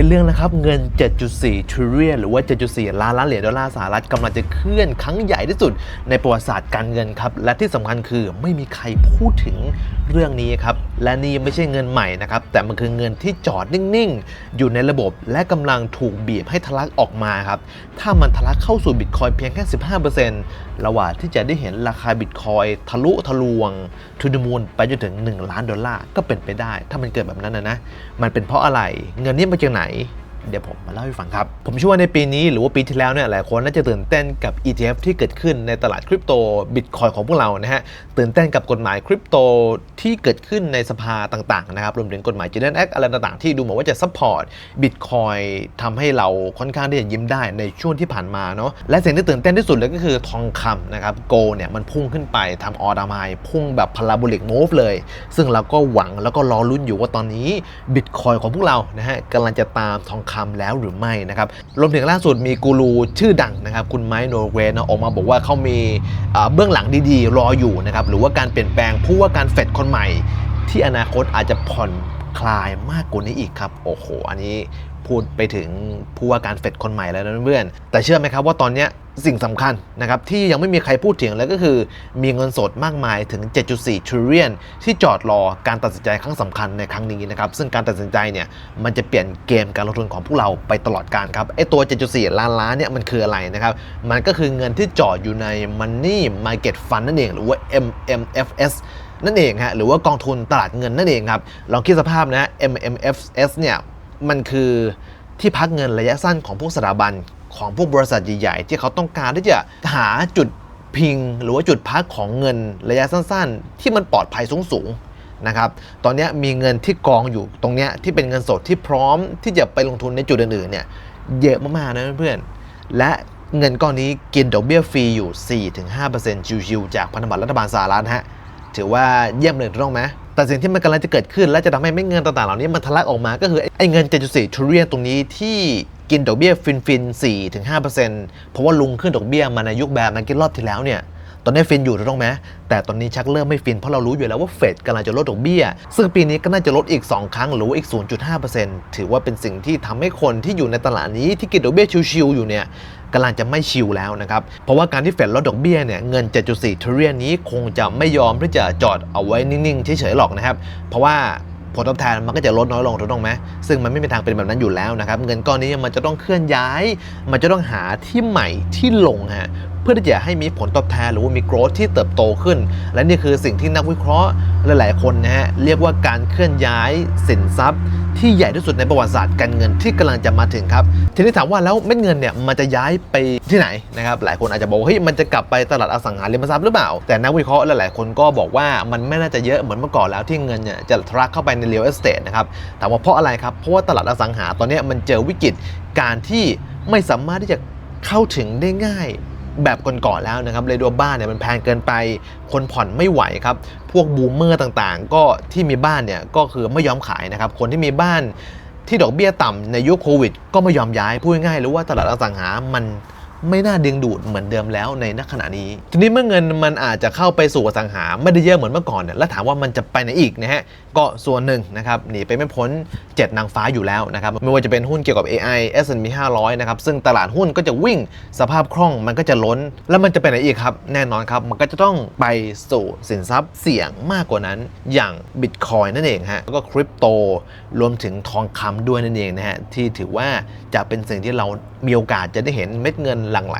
เป็นเรื่องนะครับเงิน 7.4 trillion หรือว่า 7.4 ล้านล้านเหรียญดอลลาร์สหรัฐกำลังจะเคลื่อนครั้งใหญ่ที่สุดในประวัติศาสตร์การเงินครับ และที่สำคัญคือไม่มีใครพูดถึงเรื่องนี้ครับ และนี่ไม่ใช่เงินใหม่นะครับ แต่มันคือเงินที่จอดนิ่งๆ อยู่ในระบบและกำลังถูกบีบให้ทะลักออกมาครับ ถ้ามันทะลักเข้าสู่บิตคอยเพียงแค่ 15%ระหว่างที่จะได้เห็นราคาบิตคอยทะลุทะลวงทุนมูลไปจนถึง 1 ล้านดอลลาร์ก็เป็นไปได้ ถ้ามันเกิดแบบนั้นนะนะ มันเป็นเพราะอะไรเงินนี้มาจากไหนเดี๋ยวผมมาเล่าให้ฟังครับ ผมเชื่อว่าในปีนี้หรือว่าปีที่แล้วเนี่ยหลายคนน่าจะตื่นเต้นกับ ETF ที่เกิดขึ้นในตลาดคริปโตบิตคอยของพวกเรานะฮะ ตื่นเต้นกับกฎหมายคริปโต ที่เกิดขึ้นในสภาต่างๆนะครับรวมถึงกฎหมาย General Act อะไรต่างๆ ที่ดูเหมือนว่าจะซัพพอร์ตบิตคอยทำให้เราค่อนข้างที่จะยิ้มได้ในช่วงที่ผ่านมาเนาะและสิ่งที่ตื่นเต้นที่สุดเลยก็คือทองคำนะครับโกเนี่ยมันพุ่งขึ้นไปทำออดามายพุ่งแบบพาราโบลิกโมฟเลย ซึ่งเราก็หวังแล้วก็รอลุ้นอยู่ว่าตอนนี้บิตคอยของพวกเรานะฮะกำลังจะตามทองคำแล้วหรือไม่นะครับรวมถึงล่าสุดมีกูรูชื่อดังนะครับคุณไมค์โนเวนะออกมาบอกว่าเขามีเบื้องหลังดีๆ รออยู่นะครับหรือว่าการเปลี่ยนแปลงผู้ว่าการเฟดคนใหม่ ที่อนาคตอาจจะผ่อนคลายมากกว่านี้อีกครับ โอ้โห อันนี้ พูดไปถึงผู้ว่าการเฟดคนใหม่แล้วนะเพื่อนแต่เชื่อไหมครับว่าตอนนี้สิ่งสำคัญนะครับที่ยังไม่มีใครพูดถึงเลยก็คือ มีเงินสดมากมายถึง 7.4 trillion ที่จอดรอการตัดสินใจครั้งสำคัญในครั้งนี้นะครับซึ่งการตัดสินใจเนี่ยมันจะเปลี่ยนเกมการลงทุนของพวกเราไปตลอดการครับไอตัว 7.4 ล้านล้านเนี่ยมันคืออะไรนะครับมันก็คือเงินที่จอดอยู่ใน Money Market Fund นั่นเองหรือว่า MMFS นั่นเองฮะหรือว่ากองทุนตลาดเงินนั่นเองครับลองคิดสภาพนะ MMFS เนี่ย มันคือที่พักเงินระยะสั้นของพวกสถาบันของพวกบริษัทใหญ่ๆ ที่เขาต้องการที่จะหาจุดพิง หรือว่าจุดพักของเงินระยะสั้นๆ ที่มันปลอดภัยสูงๆนะครับ ตอนนี้มีเงินที่กองอยู่ตรงเนี้ยที่เป็นเงินสดที่พร้อมที่จะไปลงทุนในจุดอื่นๆเนี่ยเยอะมากๆนะเพื่อนๆและเงินก้อนนี้กินดอกเบี้ยฟรีอยู่ 4-5%ชิวๆจากพันธบัตรรัฐบาลสหรัฐฮะถือว่าเยี่ยมเลยถูกต้องไหม แต่สิ่งที่มันกำลังจะเกิดขึ้น และจะทำให้ไม่เงินต่างๆเหล่านี้มันทะลักออกมาก็คือไอ้เงิน 7.4 trillion ตรงนี้ที่กินดอกเบี้ยฟินฟิน4ถึง5%เพราะว่าลุงขึ้นดอกเบี้ยมาในยุคแบบนั้นกินรอบที่แล้วเนี่ย ตอนนี้ฟินอยู่ถูกต้องไหมแต่ตอนนี้ชักเริ่มไม่ฟินเพราะเรารู้อยู่แล้วว่าเฟดกำลังจะลดดอกเบี้ย ซึ่งปีนี้ก็น่าจะลดอีก 2 ครั้งหรือว่าอีก 0.5%ถือว่าเป็นสิ่งที่ทำให้คนที่อยู่ในตลาดนี้ที่กินดอกเบี้ยชิวๆอยู่เนี่ยกำลังจะไม่ชิลแล้วนะครับ เพราะว่าการที่เฟดลดดอกเบี้ยเนี่ยเงิน 7.4 trillion นี้คงจะไม่ยอมที่จะจอดเอาไว้นิ่งๆเฉยๆหรอกนะครับ เพราะว่าผลตอบแทนมันก็จะลดน้อยลงถูกต้องไหมซึ่งมันไม่มีทางเป็นแบบนั้นอยู่แล้วนะครับ เงินก้อนนี้มันจะต้องเคลื่อนย้าย มันจะต้องหาที่ใหม่ที่ลงฮะเพื่อที่จะให้มีผลตอบแทนหรือว่ามี growth ที่เติบโตขึ้น และนี่คือสิ่งที่นักวิเคราะห์หลาย ๆ คนนะฮะเรียกว่าการเคลื่อนย้ายสินทรัพย์ ที่ใหญ่ที่สุดในประวัติศาสตร์การเงินที่กำลังจะมาถึงครับ ทีนี้ถามว่าแล้วเม็ดเงินเนี่ยมันจะย้ายไปที่ไหนนะครับหลายคนอาจจะบอกว่าเฮ้ยมันจะกลับไปตลาดอสังหาริมทรัพย์หรือเปล่า แต่นักวิเคราะห์หลาย ๆ คนก็บอกว่ามันไม่น่าจะเยอะเหมือนเมื่อก่อนแล้วที่เงินเนี่ยจะทะลักเข้าไปใน real estate นะครับถามว่าเพราะอะไรครับเพราะว่าตลาดอสังหาตอนนี้มันเจอวิกฤตการที่ไม่สามารถที่จะเข้าถึงได้ง่าย แบบก่อนๆแล้วนะครับเลยดูว่าบ้านเนี่ยมันแพงเกินไปคนผ่อนไม่ไหวครับ พวกบูมเมอร์ต่างๆ ก็ที่มีบ้านเนี่ยก็คือไม่ยอมขายนะครับ คนที่มีบ้านที่ดอกเบี้ยต่ำในยุคโควิด ก็ไม่ยอมย้ายพูดง่ายๆหรือว่าตลาดอสังหามัน ไม่น่าดึงดูดเหมือนเดิมแล้วในณขณะนี้ ทีนี้เมื่อเงินมันอาจจะเข้าไปสู่อสังหาไม่ได้เยอะเหมือนเมื่อก่อนเนี่ยแล้วถามว่ามันจะไปไหนอีกนะฮะก็ส่วนหนึ่งนะครับหนีไปไม่พ้น 7 นางฟ้าอยู่แล้วนะครับไม่ว่าจะเป็นหุ้นเกี่ยวกับ AI S&P 500 นะครับซึ่งตลาดหุ้นก็จะวิ่งสภาพคล่องมันก็จะล้น แล้วมันจะไปไหนอีกครับ แน่นอนครับ มันก็จะต้องไปสู่สินทรัพย์เสี่ยงมากกว่านั้น อย่างบิตคอยนั่นเองฮะแล้วก็คริปโตรวมถึงทองคำด้วยนั่นเองนะฮะที่ถือว่าจะเป็นสิ่งที่เรามีโอกาสจะได้เห็นเม็ดเงินหลั่งไหล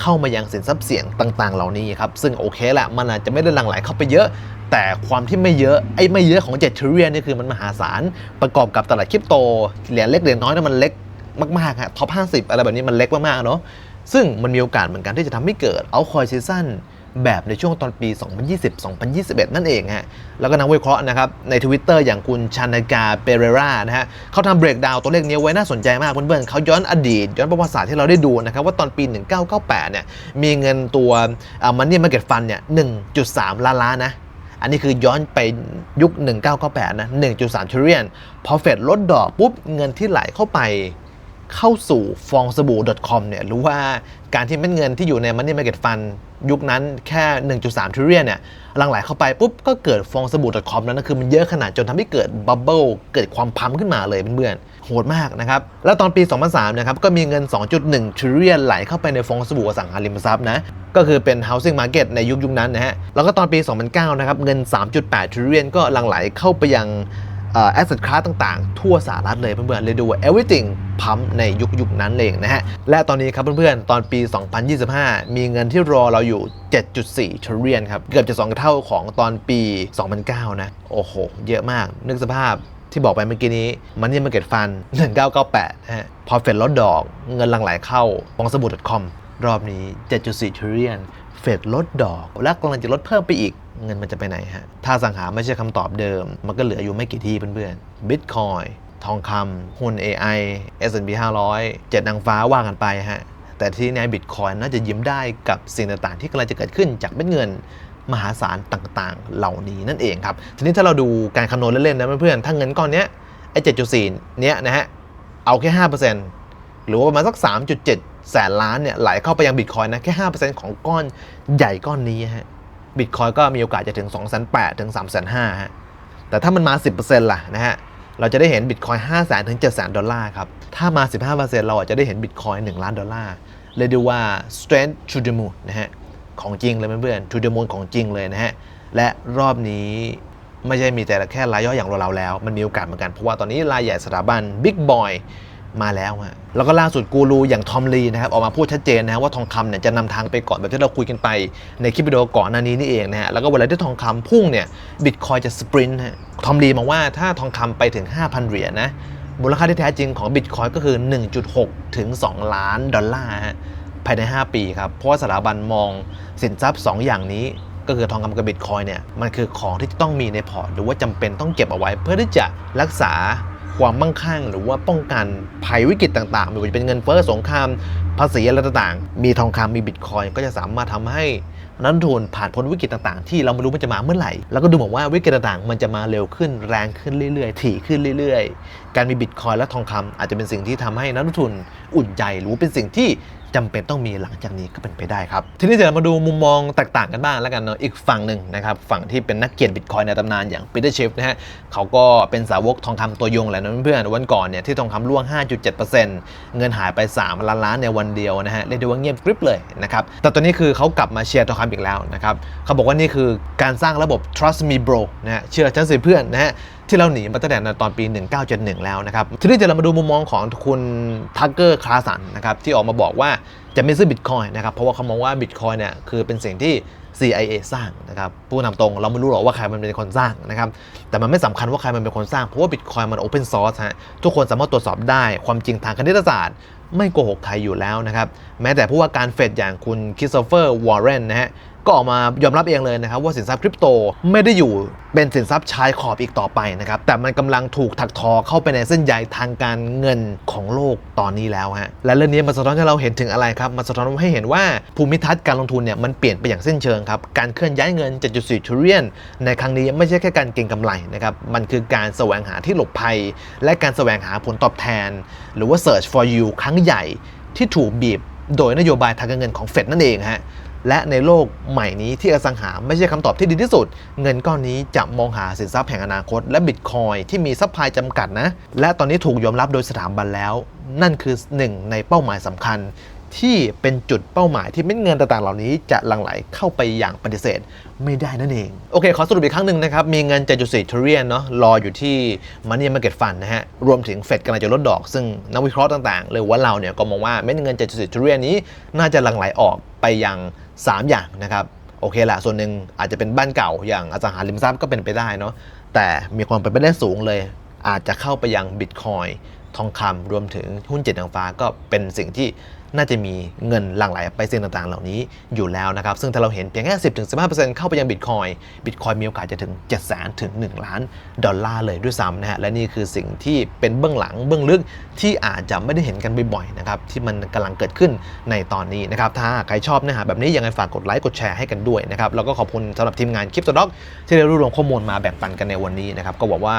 เข้ามายังสินทรัพย์เสี่ยงต่าง ๆ เหล่านี้ครับซึ่งโอเคแหละมันอาจจะไม่ได้หลั่งไหลเข้าไปเยอะ แต่ความที่ไม่เยอะไอ้ไม่เยอะของ7 trillion นี่คือมันมหาศาลประกอบกับตลาดคริปโตเหรียญเล็กเหรียญน้อยนะมันเล็กมากๆฮะท็อป50 อะไรแบบนี้มันเล็กมากๆเนาะซึ่งมันมีโอกาสเหมือนกันที่จะทำให้เกิดเอาคอยซีซั่น แบบในช่วงตอนปี 2020-2021 นั่นเองฮะ แล้วก็นักวิเคราะห์นะครับ ใน Twitter อย่างคุณชานากาเปเรรานะฮะเขาทำเบรกดาวตัวเลขนี้ไว้น่าสนใจมากเพื่อนๆเขาย้อนอดีต ย้อนประวัติศาสตร์ที่เราได้ดูนะครับ ว่าตอนปี 1998 เนี่ย มีเงินตัวมันนี่มาเก็ตฟันเนี่ย 1.3 ล้านล้านนะอันนี้คือย้อนไปยุค 1998 นะ 1.3 trillion พอเฟดลดดอกปุ๊บ เงินที่ไหลเข้าไปเข้าสู่ฟองสบู่ .com เนี่ยหรือว่าการที่เม็ดเงินที่อยู่ใน Money Market Fund ยุคนั้นแค่ 1.3 trillion เนี่ยหลังไหลเข้าไปปุ๊บก็เกิดฟองสบู่ .com แล้วนะคือมันเยอะขนาดจนทำให้เกิดบับเบิลเกิดความพัมขึ้นมาเลยเพื่อนๆโหดมากนะครับ แล้วตอนปี 2003นะครับก็มีเงิน 2.1 trillion ไหลเข้าไปในฟองสบู่อสังหาริมทรัพย์นะก็คือเป็น housing market ในยุคยุคนั้นนะฮะแล้วก็ตอนปี 2009นะครับเงิน 3.8 trillion ก็หลังไหลเข้าไปยัง เอ่อ asset class ต่างๆ ทั่วสหรัฐเลยเพื่อนๆเลยดูว่า everything พัมในยุคยุคนั้นเองนะฮะ และตอนนี้ครับเพื่อนๆ ตอนปี 2025 มีเงินที่รอเราอยู่ 7.4 trillion ครับ เกือบจะ 2 เท่าของตอนปี 2009 นะ โอ้โห เยอะมาก นึกสภาพที่บอกไปเมื่อกี้นี้มันนี่มาเก็ตฟัน 1998 นะฮะ พอเฟดลดดอก เงินหลังไหลเข้าฟองสบู่ .com รอบนี้ 7.4 trillion เฟดลดดอก และกำลังจะลดเพิ่มไปอีก เงินมันจะไปไหนฮะ ถ้าสังหาไม่ใช่คำตอบเดิม มันก็เหลืออยู่ไม่กี่ที่เพื่อนๆ Bitcoin ทองคำหุ้น AI S&P 500เจ็ดนางฟ้าว่ากันไปฮะ แต่ที่ในบิตคอยน่าจะยิ้มได้กับสิ่งต่างๆ ที่กำลังจะเกิดขึ้นจากเม็ดเงินมหาศาลต่างๆ เหล่านี้นั่นเองครับ ทีนี้ถ้าเราดูการคำนวณเล่นๆนะเพื่อนๆ ถ้าเงินก้อนเนี้ยไอ้7.4เนี้ยนะฮะ เอาแค่5%หรือว่าประมาณสัก3.7 แสนล้านเนี่ยไหลเข้าไปยังบิตคอยนะแค่ 5%ของก้อนใหญ่ก้อนนี้ฮะบิตคอยก็มีโอกาสจะถึง 2 8 0 0ถึง3 5 0 0 0ฮะแต่ถ้ามันมา 10%ล่ะนะฮะเราจะได้เห็นบิตคอย5 0 0 0 0 0ถึง7 0 0 0 0 ดอลลาร์ครับ ถ้ามา 15%เราอาจจะได้เห็นบิตคอย1ล้านดอลลาร์เลยดูว่า strength to the moon นะฮะของจริงเลยเพื่อนๆ to the moon ของจริงเลยนะฮะและรอบนี้ไม่ใช่มีแต่แค่รายย่อยอย่างเราๆแล้ว มันมีโอกาสเหมือนกัน เพราะว่าตอนนี้รายใหญ่สถาบัน Big Boy มาแล้วฮะแล้วก็ล่าสุดกูรูอย่างทอมลีนะครับออกมาพูดชัดเจนนะว่าทองคำเนี่ยจะนำทางไปก่อนแบบที่เราคุยกันไปในคลิปวิดีโอก่อนหน้านี้นี่เองนะฮะแล้วก็เวลาที่ทองคำพุ่งเนี่ยบิตคอยจะสปรินต์ฮะทอมลีมองว่าถ้าทองคำไปถึง 5,000 เหรียญนะมูลค่าที่แท้จริงของบิตคอยก็คือ 1.6 ถึง 2 ล้านดอลลาร์ฮะภายใน 5 ปีครับ เพราะว่าสถาบันมองสินทรัพย์ 2 อย่างนี้ ก็คือทองคำกับบิตคอยเนี่ยมันคือของที่จะต้องมีในพอร์ตหรือว่าจำเป็นต้องเก็บเอาไว้เพื่อที่จะรักษา ความมั่งคั่ง หรือว่าป้องกันภัยวิกฤตต่างๆไม่ว่าจะเป็นเงินเฟ้อสงครามภาษีอะไรต่างๆ มีทองคำมีบิตคอยก็จะสามารถทำให้นักลงทุนผ่านพ้นวิกฤตต่างๆ ที่เราไม่รู้มันจะมาเมื่อไหร่ แล้วก็ดูเหมือนว่าวิกฤตต่างๆ มันจะมาเร็วขึ้นแรงขึ้นเรื่อยๆ ถี่ขึ้นเรื่อยๆ การมีบิตคอยและทองคำอาจจะเป็นสิ่งที่ทำให้นักลงทุนอุ่นใจหรือเป็นสิ่งที่จำเป็นต้องมีหลังจากนี้ก็เป็นไปได้ครับ ทีนี้เดี๋ยวเรามาดูมุมมองแตกต่างกันบ้างแล้วกันเนาะอีกฝั่งหนึ่งนะครับฝั่งที่เป็นนักเกียรติบิตคอยในตำนานอย่างปีเตอร์ชิฟนะฮะเขาก็เป็นสาวกทองคำตัวยงแหละนะเพื่อนๆวันก่อนเนี่ยที่ทองคำร่วง 5.7%เงินหายไป 3 ล้านล้านในวันเดียวนะฮะเรียกได้ว่าเงียบกริบเลยนะครับแต่ตอนนี้คือเขากลับมาเชียร์ทองคำอีกแล้วนะครับเขาบอกว่านี่คือการสร้างระบบ trust me bro นะฮะเชื่อฉันสิเพื่อนนะฮะ ที่เราหนีมาตั้งแต่ในตอนปี 1971 แล้วนะครับ ทีนี้เดี๋ยวเรามาดูมุมมองของคุณทักเกอร์คลาสันนะครับที่ออกมาบอกว่าจะไม่ซื้อบิตคอยนะครับเพราะว่าเขามองว่าบิตคอยเนี่ยคือเป็นสิ่งที่ CIA สร้างนะครับพูดนำตรงเราไม่รู้หรอกว่าใครมันเป็นคนสร้างนะครับแต่มันไม่สำคัญว่าใครมันเป็นคนสร้าง เพราะว่าบิตคอยมันโอเพนซอร์สฮะทุกคนสามารถตรวจสอบได้ความจริงทางคณิตศาสตร์ไม่โกหกใครอยู่แล้วนะครับ แม้แต่ผู้ว่าการเฟดอย่างคุณคริสโตเฟอร์วอร์เรนนะฮะก็ออกมายอมรับเองเลยนะครับว่าสินทรัพย์คริปโตไม่ได้อยู่เป็นสินทรัพย์ชายขอบอีกต่อไปนะครับแต่มันกำลังถูกถักทอเข้าไปในเส้นใยทางการเงินของโลกตอนนี้แล้วฮะและเรื่องนี้มันสะท้อนให้เราเห็นถึงอะไรครับมันสะท้อนให้เห็นว่าภูมิทัศน์การลงทุนเนี่ยมันเปลี่ยนไปอย่างสิ้นเชิงครับการเคลื่อนย้ายเงิน 7.4 trillion ในครั้งนี้ไม่ใช่แค่การเก็งกำไรนะครับมันคือการแสวงหาที่หลบภัย และการแสวงหาผลตอบแทน หรือว่า search for you ครั้งใหญ่ที่ถูกบีบโดยนโยบายทางการเงินของเฟดนั่นเองฮะ และในโลกใหม่นี้ที่อสังหาไม่ใช่คำตอบที่ดีที่สุด เงินก้อนนี้จะมองหาสินทรัพย์แห่งอนาคต และบิตคอยที่มีซัพพลายจำกัดนะ และตอนนี้ถูกยอมรับโดยสถาบันแล้ว นั่นคือหนึ่งในเป้าหมายสำคัญ ที่เป็นจุดเป้าหมายที่เม็ดเงินต่างๆ เหล่านี้จะหลั่งไหลเข้าไปอย่างปฏิเสธไม่ได้นั่นเอง โอเค ขอสรุปอีกครั้งหนึ่งนะครับ มีเงิน7.4 trillion เนาะรออยู่ที่ Money Market Fund นะฮะ รวมถึงเฟดกำลังจะลดดอก ซึ่งนักวิเคราะห์ต่างๆหรือว่าเราเนี่ยก็มองว่าเม็ดเงิน7.4 trillion นี้น่าจะหลั่งไหลออกไปยัง 3 อย่างนะครับโอเคละส่วนหนึ่งอาจจะเป็นบ้านเก่าอย่างอสังหาริมทรัพย์ก็เป็นไปได้เนาะแต่มีความเป็นไปได้สูงเลย อาจจะเข้าไปยังบิตคอยทองคำรวมถึงหุ้นเจ็ดทางฟ้าก็เป็นสิ่งที่ น่าจะมีเงินหลั่งไหลไปสิ่งต่างๆ เหล่านี้อยู่แล้วนะครับ ซึ่งถ้าเราเห็นเพียงแค่10-15%เปอร์เซ็นต์เข้าไปยังบิตคอยบิตคอยมีโอกาสจะถึง7 0 0 0 0ถึง1ล้านดอลลาร์เลยด้วยซ้ำนะฮะและนี่คือสิ่งที่เป็นเบื้องหลังเบื้องลึกที่อาจจะไม่ได้เห็นกันบ่อยๆนะครับที่มันกำลังเกิดขึ้นในตอนนี้นะครับถ้าใครชอบเนื้อหาแบบนี้ยังไงฝากกดไลค์กดแชร์ให้กันด้วยนะครับแล้วก็ขอบคุณสำหรับทีมงานคลิปตด็อกที่ได้รวบรวมข้อมูลมาแบ่งปันกันในวันนี้นะครับก็บอกว่า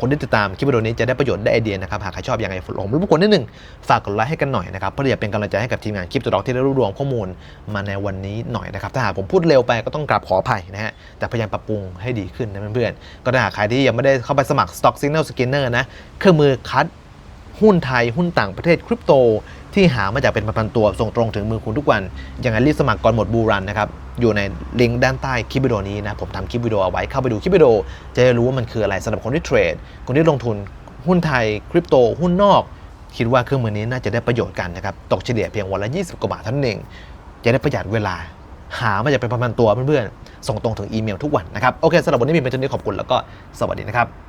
คนที่ติดตามคลิปวิดีโอนี้จะได้ประโยชน์ได้ไอเดียนะครับหากใครชอบยังไงผมรบกวนนิดนึงฝากกดไลค์ให้กันหน่อยนะครับเพื่อจะเป็นกำลังใจให้กับทีมงานคลิปตัวดอกที่ได้รวบรวมข้อมูลมาในวันนี้หน่อยนะครับถ้าหากผมพูดเร็วไปก็ต้องกราบขออภัยนะฮะแต่พยายามปรับปรุงให้ดีขึ้นนะเพื่อนๆก็ถ้าหากใครที่ยังไม่ได้เข้าไปสมัคร Stock Signal Scanner นะเครื่องมือคัด หุ้นไทยหุ้นต่างประเทศคริปโต ที่หามาจากเป็นพันๆตัว ส่งตรงถึงมือคุณทุกวัน อย่างนั้นรีบสมัครก่อนหมดบูรันนะครับ อยู่ในลิงก์ด้านใต้คลิปวิดีโอนี้นะ ผมทำคลิปวิดีโอเอาไว้เข้าไปดูคลิปวิดีโอจะได้รู้ว่ามันคืออะไรสำหรับคนที่เทรด คนที่ลงทุนหุ้นไทยคริปโต หุ้นนอก คิดว่าเครื่องมือนี้น่าจะได้ประโยชน์กันนะครับตกเฉลี่ยเพียงวันละ 20กว่าบาทเท่านั้นเองจะได้ประหยัดเวลาหามาจากเป็นพันๆตัวเพื่อนๆส่งตรงถึงอีเมลทุกวันนะครับโอเคสำหรับวันนี้มีเป็นเท่านี้ขอบคุณแล้วก็สวัสดีนะครับ